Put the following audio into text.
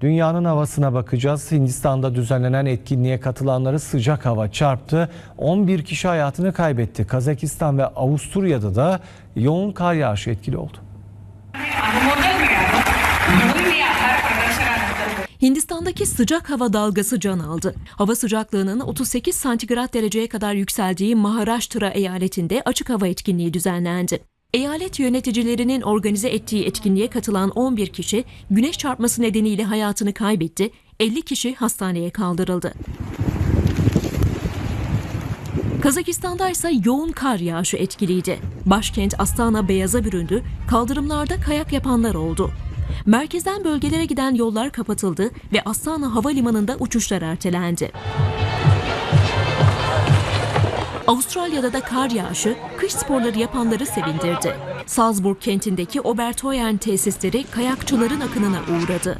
Dünyanın havasına bakacağız. Hindistan'da düzenlenen etkinliğe katılanları sıcak hava çarptı. 11 kişi hayatını kaybetti. Kazakistan ve Avusturya'da da yoğun kar yağışı etkili oldu. Hindistan'daki sıcak hava dalgası can aldı. Hava sıcaklığının 38 santigrat dereceye kadar yükseldiği Maharashtra eyaletinde açık hava etkinliği düzenlendi. Eyalet yöneticilerinin organize ettiği etkinliğe katılan 11 kişi güneş çarpması nedeniyle hayatını kaybetti, 50 kişi hastaneye kaldırıldı. Kazakistan'da ise yoğun kar yağışı etkiliydi. Başkent Astana beyaza büründü, kaldırımlarda kayak yapanlar oldu. Merkezden bölgelere giden yollar kapatıldı ve Astana Havalimanı'nda uçuşlar ertelendi. Avustralya'da da kar yağışı kış sporları yapanları sevindirdi. Salzburg kentindeki Oberteuern tesisleri kayakçıların akınına uğradı.